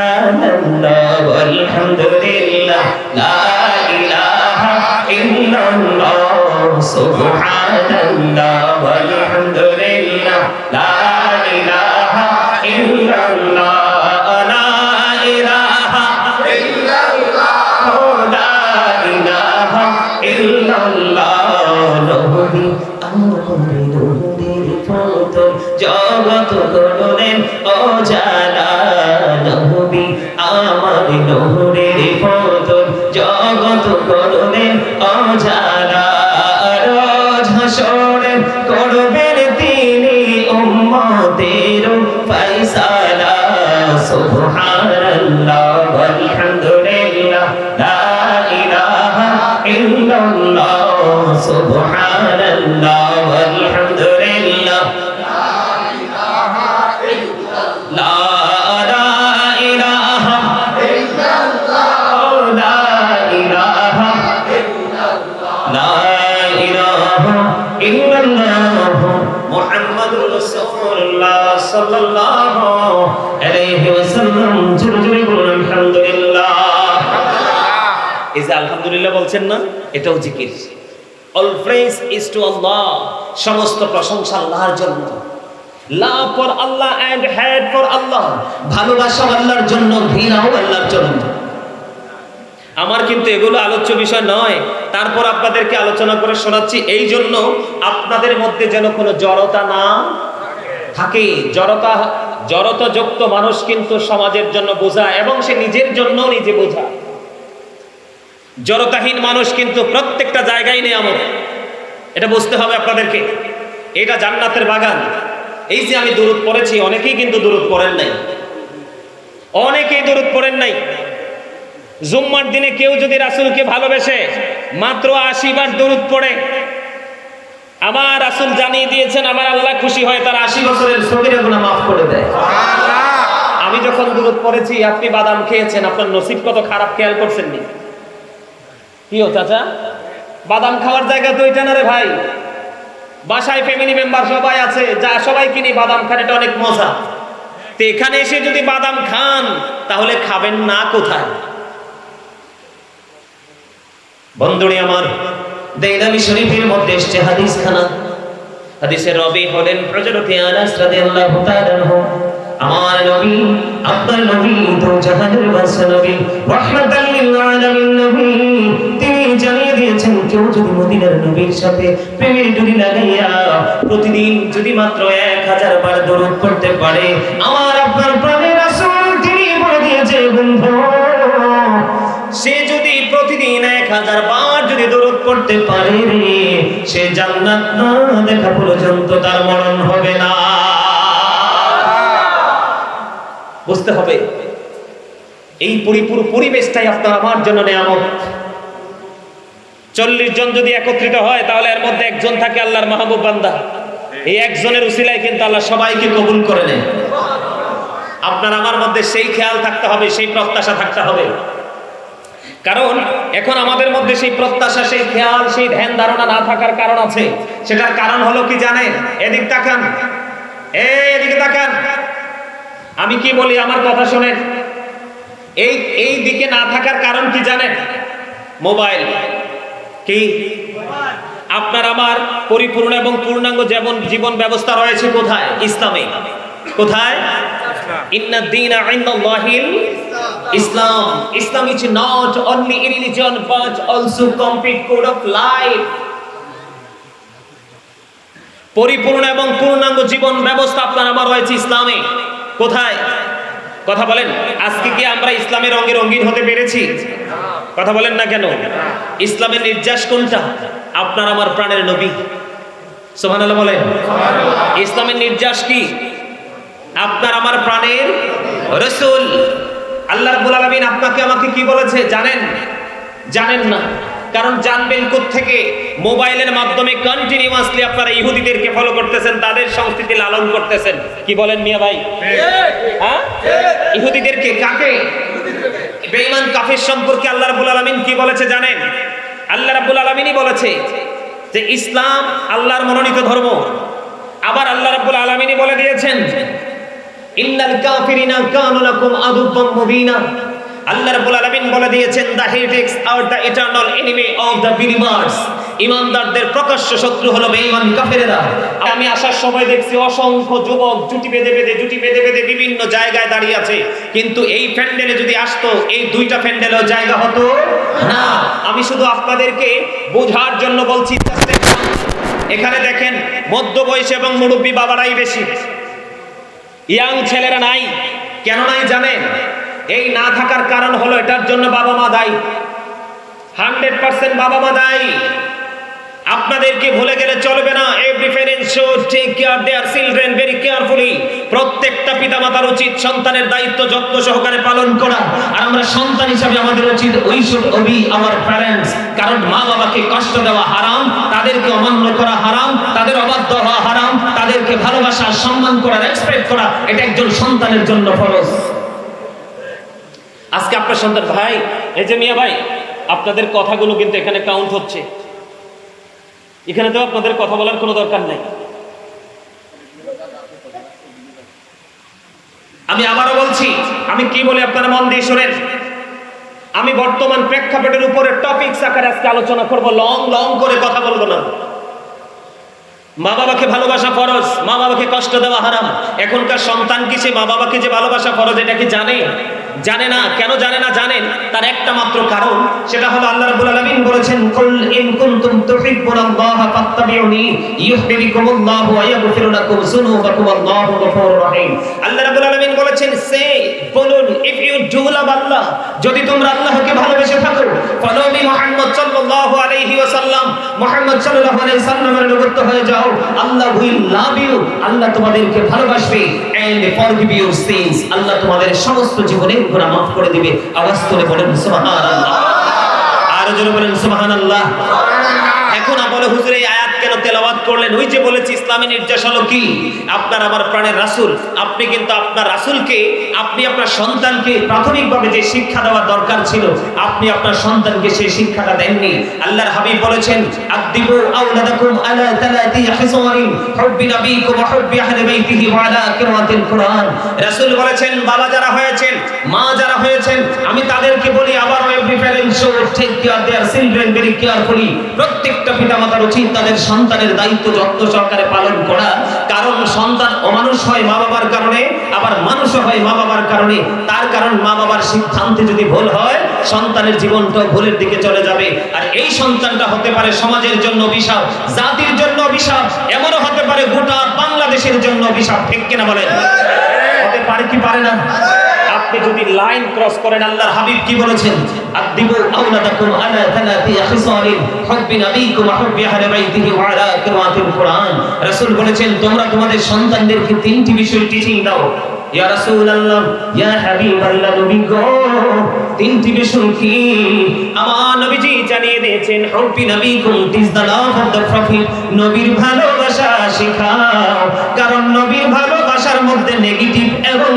الله والحمد لله لا إله إلا الله سبحان الله والحمد لله لا إله إلا الله لا إله إلا الله لا إله إلا الله نبي أمر نور فوتر جابت قرن أجالا نبي নহরের ফতর জগত করুণের অজানা আমার কিন্তু এগুলো আলোচ্য বিষয় নয়। তারপর আপনাদেরকে আলোচনা করে শোনাচ্ছি এই জন্য আপনাদের মধ্যে যেন কোনো জড়তা না থাকে। জড়তা, জড়তাযুক্ত মানুষ কিন্তু সমাজের জন্য বোঝা এবং সে নিজের জন্য নিজে বোঝা। জড়তাহীন মানুষ কিন্তু প্রত্যেকটা জায়গায় নেয়ামত। এটা বুঝতে হবে আপনাদেরকে। এটা জান্নাতের বাগান। এই যে আমি দূরত পড়েছি, অনেকেই কিন্তু দূরত পড়েন নাই। অনেকেই দূরত পড়েন নাই। জুম্মার দিনে কেউ যদি রাসুলকে ভালোবেসে মাত্র আশি বার দরুদ পড়ে আমার রাসুল জানিয়ে দিয়েছেন আমার আল্লাহ খুশি হয় তার আশি বছরের সগিরা গুনাহ মাফ করে দেয়। আমি যখন দূরত পড়েছি আপনি বাদাম খেয়েছেন আপনার নসিব কত খারাপ খেয়াল করছেন নি কি ও চাচা? বাদাম খাওয়ার জায়গা তো এটা না রে ভাই। বাসায় ফ্যামিলি মেম্বার সবাই আছে যা সবাই কিনি বাদাম খান এটা অনেক মজা। তো এখানে এসে যদি বাদাম খান তাহলে খাবেন না কোথায়? বন্ধুরি আমার দেইলামি শরীফের মধ্যে এসছে হাদিস খানা হাদিসে রবি হলেন প্রজরতি আনাস রাদিয়াল্লাহু তাআলা আনহু। আমার নবী, আপনার নবী তো জাহানের বাদশা নবী। রাহমাতাল লিল আলামিন নবী। তিনি জানিয়ে দিয়েছেন, কেউ যদি মদিনার নবীর সাথে প্রেমের ডুরি লাগাইয়া প্রতিদিন যদি মাত্র এক হাজার বার দরুদ পড়তে পারে, আমার আপনার প্রাণের দরুদ পড়তে পারে রে। সে জান্নাত না দেখা পর্যন্ত তার মরণ হবে না। বুঝতে হবে, এই পরিপূর্ণ পরিবেশটাই আপনার আমার জন্য নেয়ামত। চল্লিশ জন যদি একত্রিত হয়, তাহলে এর মধ্যে একজন থাকে আল্লাহর মাহবুব বান্দা। এই একজনের উসিলায় কিন্তু আল্লাহ সবাইকে কবুল করে নেয়। আপনার আমার মধ্যে সেই খেয়াল থাকতে হবে, সেই প্রত্যাশা থাকতে হবে। কারণ এখন আমাদের মধ্যে সেই প্রত্যাশা, সেই খেয়াল, সেই ধ্যান ধারণা না থাকার কারণ আছে। সেটার কারণ হলো কি জানেন? এদিক তাকান। এদিকে তাকান। আমি কি বলি আমার কথা শোনেন? এই এই দিকে না থাকার কারণ কি জানেন? মোবাইল। কি? আপনার আমার পরিপূর্ণ এবং পূর্ণাঙ্গ যেমন জীবন ব্যবস্থা রয়েছে কোথায়? ইসলামে। কোথায়? ইন্না দিন ইনদাল্লাহিল Islam. Islam is not only religion, but also complete code of life. পরিপূর্ণ এবং পূর্ণাঙ্গ জীবন ব্যবস্থা আপনার আমার রয়েছে ইসলামে। কোথায়? কথা বলেন, আজকে কি আমরা ইসলামের রঙে রঙিন হতে পেরেছি? কথা বলেন না কেন? ইসলামের নির্যাস কোনটা? আপনার আমার প্রাণের নবী। সোহানাল্লাহ বলেন। ইসলামের নির্যাস কি? আপনার আমার প্রাণের রসুল। আল্লাহ রাব্বুল আলামিন আপনাকে আমাকে কি বলেছে জানেন? জানেন না। কারণ জানবেন থেকে মোবাইলের মাধ্যমে কন্টিনিউয়াসলি আপনারা ইহুদিদেরকে ফলো করতেছেন, তাদের সংস্কৃতি লালন করতেছেন। কি বলেন মিয়া ভাই? হ্যাঁ? ইহুদিদেরকে কাকে? বেঈমান কাফের সম্পর্কে আল্লাহ রাব্বুল আলামিন কি বলেছে জানেন? আল্লাহ রাব্বুল আলামিনই বলেছে যে, ইসলাম আল্লাহর মনোনীত ধর্ম। আবার আল্লাহ রাব্বুল আলামিনই বলে দিয়েছেন ইন্নাল কাফিরিনা কানু লাকুম আদুব্বাম মুবিনা। আল্লাহ রাব্বুল আলামিন বলে দিয়েছেন দা হেটিক্স আর the eternal enemy of the believers ইমানদারদের প্রকাশ্য শত্রু হলো বেঈমান কাফেরেরা। আমি আসার সময় দেখছি অসংখ্য যুবক জুটি বেঁধে বেঁধে, জুটি বেঁধে বেঁধে বিভিন্ন জায়গায় দাঁড়িয়ে আছে। কিন্তু এই প্যান্ডেলে যদি আসতো, এই দুইটা প্যান্ডেলেও জায়গা হতো না। আমি শুধু আপনাদেরকে বোঝার জন্য বলছি, এখানে দেখেন মধ্য বয়স এবং মুরব্বী বাবারাই বেশি। ইয়াং ছেলেরা নাই। কেন নাই জানেন? এই না থাকার কারণ হলো এটার জন্য বাবা মা দায়ী। হান্ড্রেড পার্সেন্ট বাবা মা দায়ী। আপনাদেরকে ভুলে গেলে চলবে না। Every parent should take care their children very carefully প্রত্যেকটা পিতামাতার উচিত সন্তানের দায়িত্ব যত্ন সহকারে পালন করা। আর আমরা সন্তান হিসাবে আমাদের উচিত we should obey our parents কারণ মা বাবাকে কষ্ট দেওয়া হারাম, তাদেরকে অমান্য করা হারাম। তাদের অবাধ্য হওয়া হারাম তাদেরকে ভালোবাসা সম্মান করা রেসপেক্ট করা এটা একজন সন্তানের জন্য ফরজ। আজকে আপনার সন্তান ভাই এই যে মিয়া ভাই আপনাদের কথাগুলো কিন্তু এখানে কাউন্ট হচ্ছে। এখানে তো আপনাদের কথা বলার কোনো দরকার নাই। আমি আবারও বলছি আমি কি বলি আপনারা মন দিয়ে শোনেন। আমি বর্তমান প্রেক্ষাপটের উপরে টপিক আকারে আজকে আলোচনা করব লং লং করে কথা বলব না। মা বাবাকে ভালোবাসা ফরজ মা বাবাকে কষ্ট দেওয়া হারাম। এখনকার সন্তান কি সে মা বাবাকে যে ভালোবাসা ফরজ, এটা কি জানে? জানে না, কেন জানে না জানেন? তার একটা মাত্র কারণ, সেটা হলো আল্লাহ রাব্বুল আলামিন বলেছেন, কুল ইন কুনতুম তুহিব্বুনাল্লাহ ফাত্তাবিউনি ইউহিব্বুকুমুল্লাহু ওয়া ইয়াগফিরু লাকুম যুনুবাকুম, আল্লাহু গফুরুর রহিম। আল্লাহ রাব্বুল আলামিন বলেছেন, সে, বলুন if you do love Allah, যদি তোমরা আল্লাহকে ভালোবেসে থাকো, ফলো মি মুহাম্মদ সাল্লাল্লাহু আলাইহি ওয়াসাল্লাম, মুহাম্মদ সাল্লাল্লাহু আলাইহি সাল্লামের অনুগত হয়ে যাও, আল্লাহ উইল লাভ ইউ আল্লাহ তোমাদেরকে ভালোবাসবে and forgive your sins Allah তোমাদের সমস্ত জীবনের গুনাহ মাফ করে দিবে। আওয়াজ করে বলেন, সুবহানাল্লাহ। আর জোরে বলেন, সুবহানাল্লাহ। এখন বলে হুজুর এই করলেন, ওই যে বলেছি, ইসলামী নির্দেশ হলো কি? আপনার আমার প্রাণের রাসূল। আপনি কিন্তু আপনার রাসূলকে, আপনি আপনার সন্তানকে প্রাথমিকভাবে যে শিক্ষা দেওয়া দরকার ছিল, আপনি আপনার সন্তানকে সেই শিক্ষাটা দেননি। আল্লাহর হাবিব বলেছেন আদিবু আওলাদাকুম আলা তালাতি হিসারিন হুব্বি নবীকুম ওয়া হুব্বি আহলি বাইতিহি ওয়া আলা কিরাতিল কুরআন। রাসূল বলেছেন, বাবা যারা হয়েছেন, মা যারা হয়েছেন, আমি তাদেরকে বলি আবার every parent should take care their children very carefully প্রত্যেকটা পিতামাতার উচিত তাদের সন্তানের দায়িত্ব যত্ন সহকারে পালন করা। কারণ সন্তান অমানুষ হয় মা বাবার কারণে, আবার মানুষও হয় মা বাবার কারণে। তার কারণ মা বাবার সিদ্ধান্তে যদি ভুল হয়, সন্তানের জীবনটা ভুলের দিকে চলে যাবে। আর এই সন্তানটা হতে পারে সমাজের জন্য অভিশাপ, জাতির জন্য অভিশাপ, এমনও হতে পারে গোটা বাংলাদেশের জন্য অভিশাপ, ঠিক কিনা বলেন? হতে পারে কি পারে না? আপনি যদি লাইন ক্রস করেন, আল্লাহর হাবিব কি বলেছেন? আদিবু আওলাদাকুম আলা তালাতি খিসালিন হুব্বি নবীকুম ওয়া হুব্বি আহলি বাইতিহি ওয়া আলা কিরাতিল কুরআন। রাসূল বলেছেন, তোমরা তোমাদের সন্তানদেরকে তিনটি বিষয় টিচিং দাও। ইয়া রাসূলুল্লাহ, ইয়া হাবিবাল্লাহ নবী গো, তিনটি বিষয় কি? আমার নবীজি জানিয়ে দিয়েছেন হুব্বি নবীকুম টিজ the love of the prophet, নবীর ভালোবাসা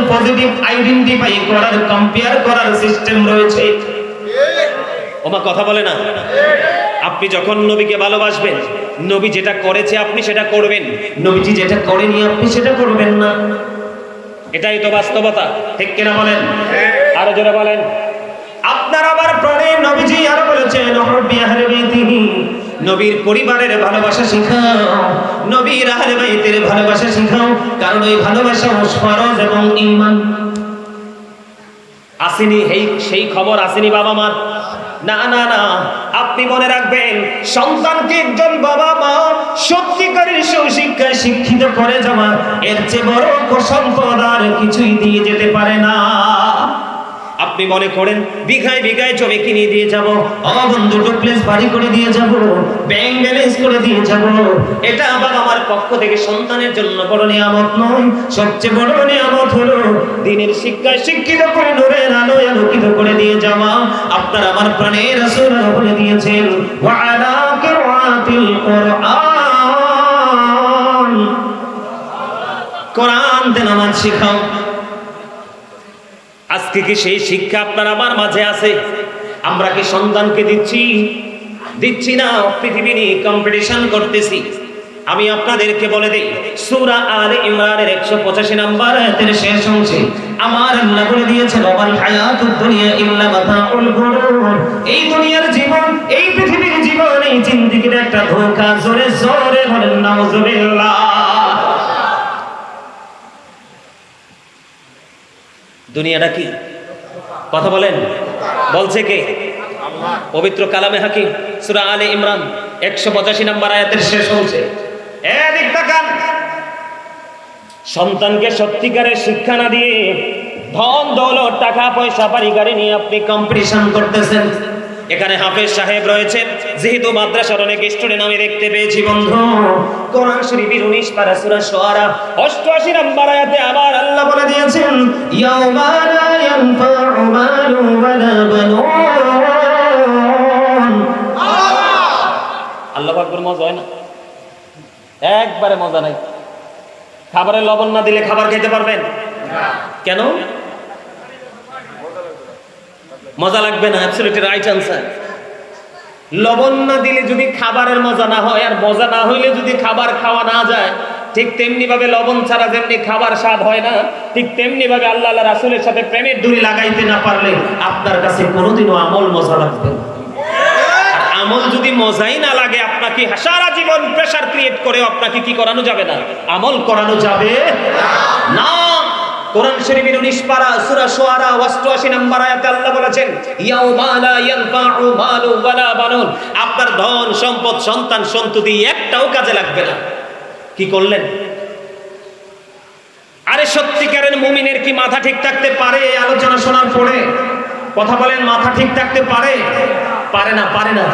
পজিটিভ আইডেন্টিফাই করার কম্পেয়ার করার সিস্টেম রয়েছে। ওমা, কথা বলে না? আপনি যখন নবীকে ভালোবাসবেন, নবী যেটা করেছে আপনি সেটা করবেন। নবীজি যেটা করেনি আপনি সেটা করবেন না। এটাই তো বাস্তবতা, ঠিক কিনা বলেন? আরও জোরে বলেন। আপনার আবার প্রাণে নবীজি আরও বলেছেন নবীর পরিবারের ভালোবাসা শিখাও। নবীর আহলে বাইতের ভালোবাসা শিখাও, কারণ ওই ভালোবাসা ফরজ এবং ঈমান। আসেনি এই সেই খবর আসেনি বাবা মার। না না না, আপনি মনে রাখবেন, সন্তানকে একজন বাবা মা সত্যিকারের সুশিক্ষায় শিক্ষিত করে যাওয়া, এর চেয়ে বড় সম্পদ আর কিছুই দিয়ে যেতে পারে না। আপনি মনে করেন, বিঘায় বিঘায় জমি কিনে দিয়ে যাব, অবন্ধু ডুপ্লেস বাড়ি করে দিয়ে যাব, ব্যাংক ব্যালেন্স করে দিয়ে যাব। এটা আবার আমার পক্ষ থেকে সন্তানের জন্য বড় নিয়ামত নয়। সবচেয়ে বড় নিয়ামত হলো, দিনের শিক্ষায় শিক্ষিত করে, নূরের আলোয় আলোকিত করে দিয়ে যাওয়া। আপনার আমার প্রাণের রাসূল বলে দিয়েছেন আলা কিরাতিল কুরআন। কোরআন তেলাওয়াত শিখাও। আজকে কি সেই শিক্ষা আপনার আমার মাঝে আছে? আমরা কি সন্তানকে দিচ্ছি? দিচ্ছি না, পৃথিবী নিয়ে কম্পিটিশন করতেছি। আমি আপনাদেরকে বলে দিই, সূরা আলে ইমরানের 185 নম্বর আয়াতের শেষ অংশে, আমার আল্লাহ বলে দিয়েছেন ওয়াল হায়াতুদ দুনিয়া ইল্লা মাতাউল গুরুর। এই দুনিয়ার জীবন, এই পৃথিবীর জীবন, এই জিন্দেগির একটা ধোঁকা, জোরে জোরে বলেন, নাউজুবিল্লাহ। দুনিয়াটা কি? কথা বলেন। বলছে কে? পবিত্র কালামে হাকিম, সুরা আলে ইমরান 185 নম্বর আয়াতের শেষ তাকান। সন্তানকে সত্যিকারের শিক্ষা না দিয়ে ধন দৌলত টাকা পয়সা বাড়ি গাড়ি নিয়ে আপনি কম্পিটিশন করতেছেন। এখানে হাফেজ সাহেব রয়েছেন। যেহেতু মাদ্রাসার অনেক স্টুডেন্ট আমি দেখতে পেয়েছি বন্ধু। কোরআন শরীফের 19 পারা সূরা শুআরা 88 নম্বর আয়াতে আবার আল্লাহ বলে দিয়েছেন ইয়াউমা লা ইয়ানফা'ু মালু ওয়ালা বানুন। আল্লাহ পাকের মজা হয় না? একবারে মজা নাই। খাবারে লবণ না দিলে খাবার খেতে পারবেন? কেন? মজা লাগবে না অ্যাবসলিউটলি রাইট আনসার লবণ না দিলে যদি খাবারের মজা না হয়, আর মজা না হইলে যদি খাবার খাওয়া না যায়, ঠিক তেমনি ভাবে লবণ ছাড়া যেমনি খাবার স্বাদ হয় না, ঠিক তেমনি ভাবে আল্লাহ আল্লাহ রাসুলের সাথে প্রেমের দড়ি লাগাইতে না পারলে আপনার কাছে কোনোদিনও আমল মজা লাগবে না। আমল যদি মজাই না লাগে, আপনাকে সারা জীবন প্রেসার ক্রিয়েট করে আপনাকে কি করানো যাবে না? আমল করানো যাবে না। কোরআন শরীফের 19 পারা সূরা শুআরা 88 নম্বর আয়াতে আল্লাহ বলেছেন, ইয়াউমা লা ইয়ানফা'ু মালু ওয়ালা বানুন। আপনার ধন, সম্পদ, সন্তান, সন্ততি একটাও কাজে লাগবে না। কি করলেন? আরে সত্যিকারের মুমিনের কি মাথা ঠিক থাকতে পারে? আলোচনা শোনার পরে কথা বলেন, মাথা ঠিক থাকতে পারে? পারে না পারে না।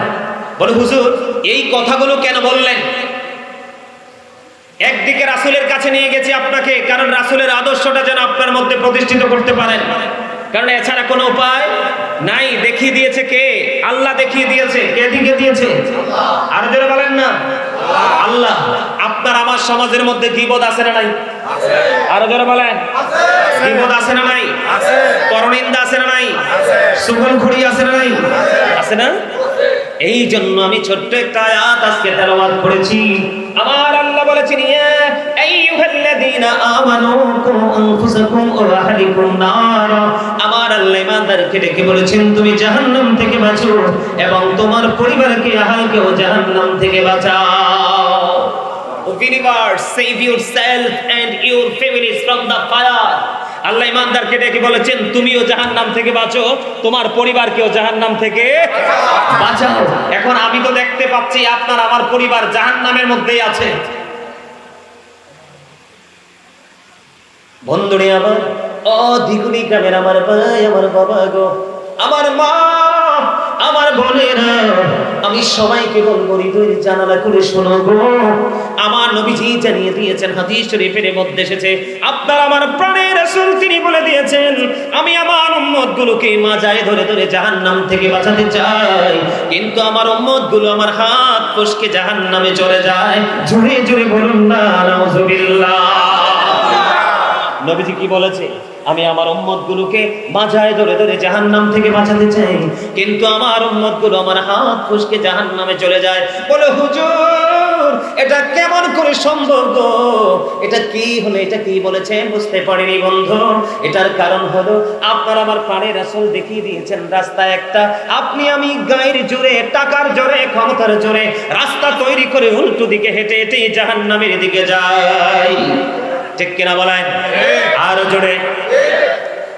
বলে, হুজুর, এই কথাগুলো কেন বললেন? একদিকে রাসুলের কাছে নিয়ে গেছি আপনাকে কারণ রাসুলের আদর্শটা যেন আপনার মধ্যে প্রতিষ্ঠিত করতে পারেন। কারণ এছাড়া কোনো উপায় নাই দেখিয়ে দিয়েছে কে? আল্লাহ দেখিয়ে দিয়েছে। কে দিকে দিয়েছে? আর জোরে বলেন না। আল্লাহ। আপনার আমার সমাজের মধ্যে গিবদ আছে না নাই? আরও জোরে বলেন। গিবদ আছে না নাই? পরনিন্দা আছে না নাই? সুগলখড়ি আছে না নাই? আছে না? এই জন্য আমি ছোট্ট একটা আয়াত আজকে তেলাওয়াত করেছি। আমার আল্লাহ বলেছেন ইয়া আইয়ুহাল্লাযীনা আমানু আনফুসাকুম ওয়া আহলিকুম নার। আমার আল্লাহ ইমানদারকে ডেকে বলেছেন তুমি জাহান্নাম থেকে বাঁচো এবং তোমার পরিবারকে আহালকেও জাহান্নাম থেকে বাঁচাও। O believers, save yourself and your families from the fire. আল্লাহ ইমানদারকে ডেকে বলেছেন, তুমিও জাহান নাম থেকে বাঁচো, তোমার পরিবারকেও জাহান্নাম থেকে বাঁচাও। এখন আমি তো দেখতে পাচ্ছি, আপনার আমার পরিবার জাহান নামের মধ্যেই আছে। বন্ধুরে আমার অধিকুনি গ্রামের আমার ভাই, আমার বাবা গো, আমার মা। আমার বোনেরা, আমি সবাইকে বলব হৃদয়ের জানালা করে শোনো গো। আমার নবীজি জানিয়ে দিয়েছেন, হাদিস শরীফের মধ্যে এসেছে, আপনার আমার প্রাণের রাসূল তিনি বলে দিয়েছেন, আমি আমার উম্মত গুলোকে মাজায় ধরে ধরে জাহান্নাম থেকে বাঁচাতে চাই। কিন্তু আমার উম্মতগুলো আমার হাত ফসকে জাহান্নামে চলে যায়। জোরে জোরে বলুন না, নাউজুবিল্লাহ। নবীজি কি বলেছে? আমি আমার উম্মত গুলোকে মাঝায় ধরে ধরে জাহান নাম থেকে বাঁচাতে চাই। কিন্তু আমার উম্মতগুলো আমার হাত ফুসকে জাহান্নামে চলে যায়। বলে, হুজুর, এটা কেমন করে সম্ভব গো? এটা কি হলো? এটা কি বলেছে? বুঝতে পারিনি বন্ধু। এটার কারণ হলো, আপনার আমার প্রাণের আসল দেখিয়ে দিয়েছেন, রাস্তা একটা। আপনি আমি গায়ের জোরে, টাকার জোরে, ক্ষমতার জোরে রাস্তা তৈরি করে উল্টো দিকে হেঁটে হেঁটে জাহান্নামের দিকে যাই। ঠিক কিনা বলেন? আরও জোরে।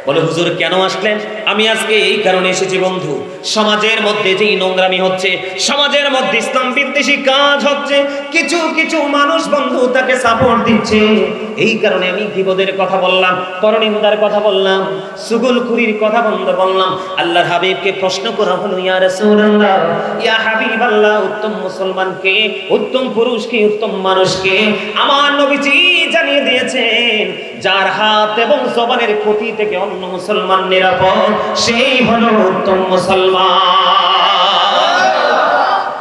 বলে, হুজুর, কেন আসলেন? আমি আজকে এই কারণে এসেছি, বন্ধু। সমাজের মধ্যে যেই নোংরামি হচ্ছে, সমাজের মধ্যে ইসলাম বিদ্বেষী কাজ হচ্ছে, কিছু কিছু মানুষ, বন্ধু, তাকে সাপোর্ট দিচ্ছে। এই কারণে আমি বিপদের কথা বললাম, পরনিন্দার কথা বললাম সুগুলখুরির কথা বন্ধ বললাম। আল্লাহর হাবিবকে প্রশ্ন করা হলো, ইয়া রাসূলুল্লাহ, ইয়া হাবিবাল্লাহ, উত্তম মুসলমানকে, উত্তম পুরুষকে, উত্তম মানুষকে আমার নবীজি জানিয়ে দিয়েছেন যার হাত এবং জবানের ক্ষতি থেকে অন্য মুসলমান নিরাপদ, সেই হলো উত্তম মুসলমান।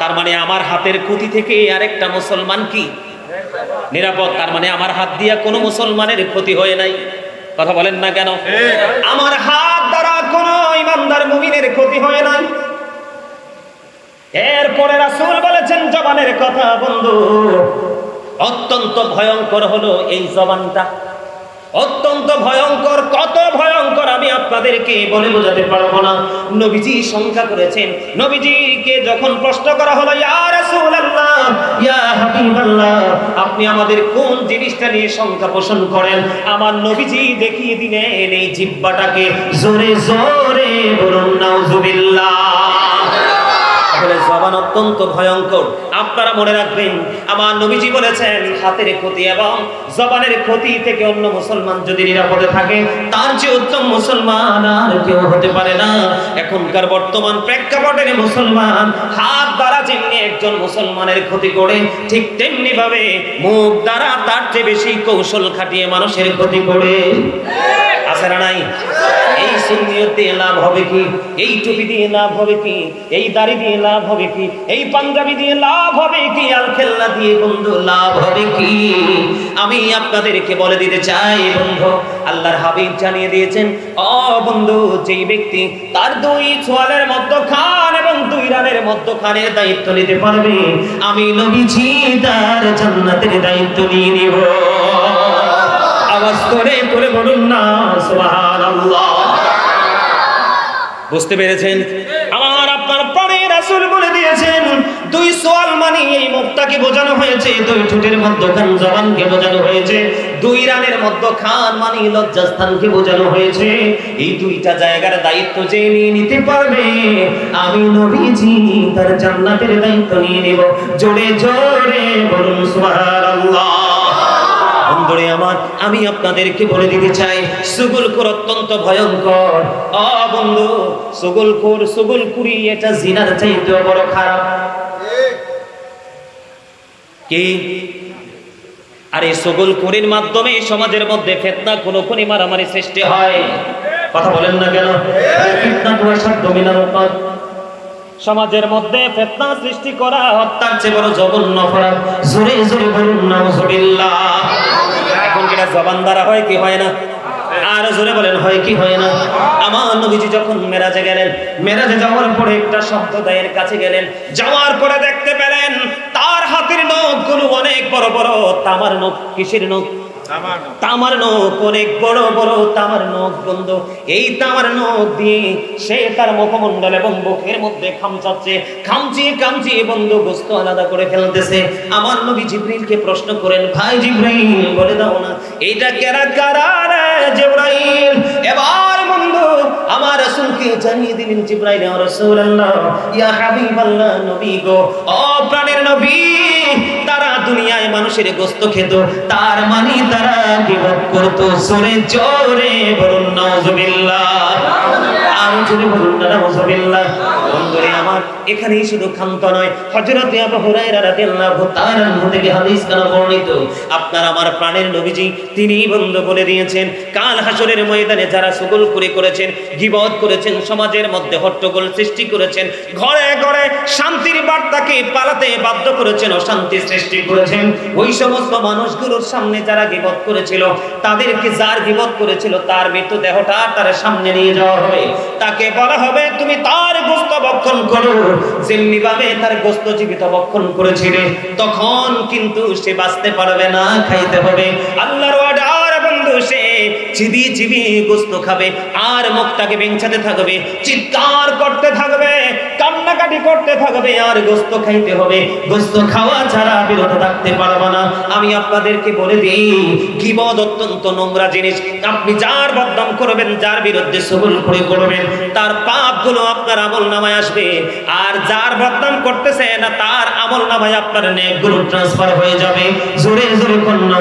তার মানে আমার হাতের ক্ষতি থেকে আরেকটা মুসলমান কি? নিরাপদ। তার মানে আমার হাত দিয়া কোনো মুসলমানের ক্ষতি হয়ে নাই। কথা বলেন না কেন? আমার হাত দ্বারা কোনো ইমানদার মুমিনের ক্ষতি হয় নাই। এরপরে রাসূল বলেছেন, জবানের কথা বন্ধু, অত্যন্ত ভয়ঙ্কর হলো এই জবানটা। অত্যন্ত ভয়ঙ্কর, কত ভয়ঙ্কর আমি আপনাদেরকে বলে বোঝাতে পারব না। নবীজি সংখ্যা করেছেন। নবীজিকে যখন প্রশ্ন করা হলো আপনি আমাদের কোন জিনিসটা নিয়ে সংখ্যা পোষণ করেন? আমার নবীজি দেখিয়ে দিলেন, এই জিব্বাটাকে জোরে জোরে বলুন, নাউজুবিল্লাহ। তাহলে জবান অত্যন্ত ভয়ঙ্কর। আপনারা মনে রাখবেন, আমার নবীজি বলেছেন, হাতের ক্ষতি এবং জবানের ক্ষতি থেকে অন্য মুসলমান যদি নিরাপদে থাকে, তার যে উত্তম মুসলমান আর কেউ হতে পারে না। এখনকার বর্তমান প্রেক্ষাপটের মুসলমান হাত দ্বারা যেমনি একজন মুসলমানের ক্ষতি করে, ঠিক তেমনি ভাবে মুখ দ্বারা তার চেয়ে বেশি কৌশল খাটিয়ে মানুষের ক্ষতি করে। আছে না নাই? এই সুন্নিয়ত দিয়ে লাভ হবে কি? এই টুপি দিয়ে লাভ হবে কি? এই দাড়ি দিয়ে লাভ হবে কি? এই পাঞ্জাবি দিয়ে লাভ হবে কি? আল খেলনা দিয়ে বন্ধু, লাভ হবে কি? আমি আপনাদেরকে বলে দিতে চাই, বন্ধু, আল্লাহর হাবিব জানিয়ে দিয়েছেন, অ বন্ধু, যেই ব্যক্তি তার দুই ছোয়ালের মধ্যে খান এবং দুই রানের মধ্যে খানের দায়িত্ব নিতে পারবে, আমি নবীজি তার জান্নাতের দায়িত্ব নিয়ে নিব। বুঝতে পেরেছেন? আমার আপনার বলে দিয়েছেন, দুই সোয়াল মানে এই বোঝানো হয়েছে, দুই ঠোঁটের মধ্যখান জবানকে বোঝানো হয়েছে, দুই রানের মধ্যখান মানে লজ্জাস্থানকে বোঝানো হয়েছে। এই দুইটা জায়গার দায়িত্ব যে নিয়ে নিতে পারবে, আমি নবীজি তার জান্নাতের দায়িত্ব নিয়ে নেব। জোরে জোরে বলুন, সুবহানাল্লাহ। বন্ধুরে আমার, আমি আপনাদেরকে বলে দিতে চাই সুগুলকুর অত্যন্ত ভয়ঙ্কর। অ বন্ধু সুগুলকুর সুগুলকুরি এটা জিনার চাইতেও বড় খারাপ। কি? আর এই সুগুলকুরির মাধ্যমে সমাজের মধ্যে ফেতনা কোনো খুনি মারামারি সৃষ্টি হয়। কথা বলেন না কেন? ফিতনা তোমার মিলার উপর সমাজের মধ্যে ফেতনা সৃষ্টি করা, হত্যার চেয়ে বড় জঘন্য অপরাধ। জোরে জোরে বলুন, নাউজুবিল্লাহ। এখন এটা জবান দ্বারা হয় কি হয় না? আর জোরে বলেন, হয় কি হয় না? আমার নবীজি যখন মেরাজে গেলেন, মেরাজে যাওয়ার পরে একটা শব্দ দায়ের কাছে গেলেন। যাওয়ার পরে দেখতে পেলেন তার হাতের নখগুলো অনেক বড় বড়। তামার নখ কিসের নখ? তামার নখ। অনেক বড় বড়। তামার নখ বন্ধ এই তামার নখ দিয়ে সে তার মুখমণ্ডল এবং বুকের মধ্যে খামচাচ্ছে। খামচিয়ে খামচিয়ে বন্ধ গোস্ত আলাদা করে ফেলতেছে। আমার নবী জিব্রিলকে প্রশ্ন করেন ভাই জিব্রাইল বলে দাও না এইটা কেরা কারা রে জিব্রাইল? এবার আমার রাসূলকে জানিয়ে দিলেন জিবরাইল ইয়া রাসূলুল্লাহ, ইয়া হাবিবাল্লাহ, নবী গো, ও প্রাণের নবী, তারা দুনিয়ায় মানুষের গোস্ত খেত, তার মানে তারা গীবত করত। জোরে জোরে বলুন, নাউজুবিল্লাহ। আর জোরে বলুন, নাউজুবিল্লাহ। আমার এখানেই শুধু নয়। আবু হুরায়রা রাদিয়াল্লাহু তাআলা হাদিস বর্ণিত আমার প্রাণের নবীজি বলে দিয়েছেন। কাল হাসরের ময়দানে যারা সুগল করে করেছেন, গিবত করেছেন, সমাজের মধ্যে হট্টগোল সৃষ্টি করেছেন, ঘরে ঘরে শান্তির বার্তাকে পালাতে বাধ্য করেছেন অশান্তি সৃষ্টি করেছেন। ওই সমস্ত মানুষগুলোর সামনে যারা গিবত করেছিল, তাদেরকে যার গিবত করেছিল, তার মৃত্যু দেহটা তার সামনে নিয়ে যাওয়া হবে। তাকে বলা হবে, তুমি তার গোস্ত ভক্ষণ করো যেমনি ভাবে তার গোস্ত জীবিত ভক্ষণ করেছিলে তখন কিন্তু সে বাঁচতে পারবে না, খাইতে হবে। আল্লাহর বন্ধু, সে চিবি চিবি গোস্ত খাবে, আর মুখটাকে বেঞ্চাতে থাকবে, চিৎকার করতে থাকবে। কান্নাকাটি করতে থাকবে, আর গোস্ত খাইতে হবে। গোস্ত খাওয়া ছাড়া বিরত থাকতে পারবে না। আমি আপনাদেরকে বলে দিই, গিবদ অত্যন্ত নোংরা জিনিস। আপনি যার বদনাম করবেন, যার বিরুদ্ধে সবল করে করবেন তার পাপগুলো আপনার আমল নামায় আসবে। আর যার বদনাম করতেছে না, তার আমল নামায় আপনার নেকগুলো ট্রান্সফার হয়ে যাবে। জোরে জোরে কন্যা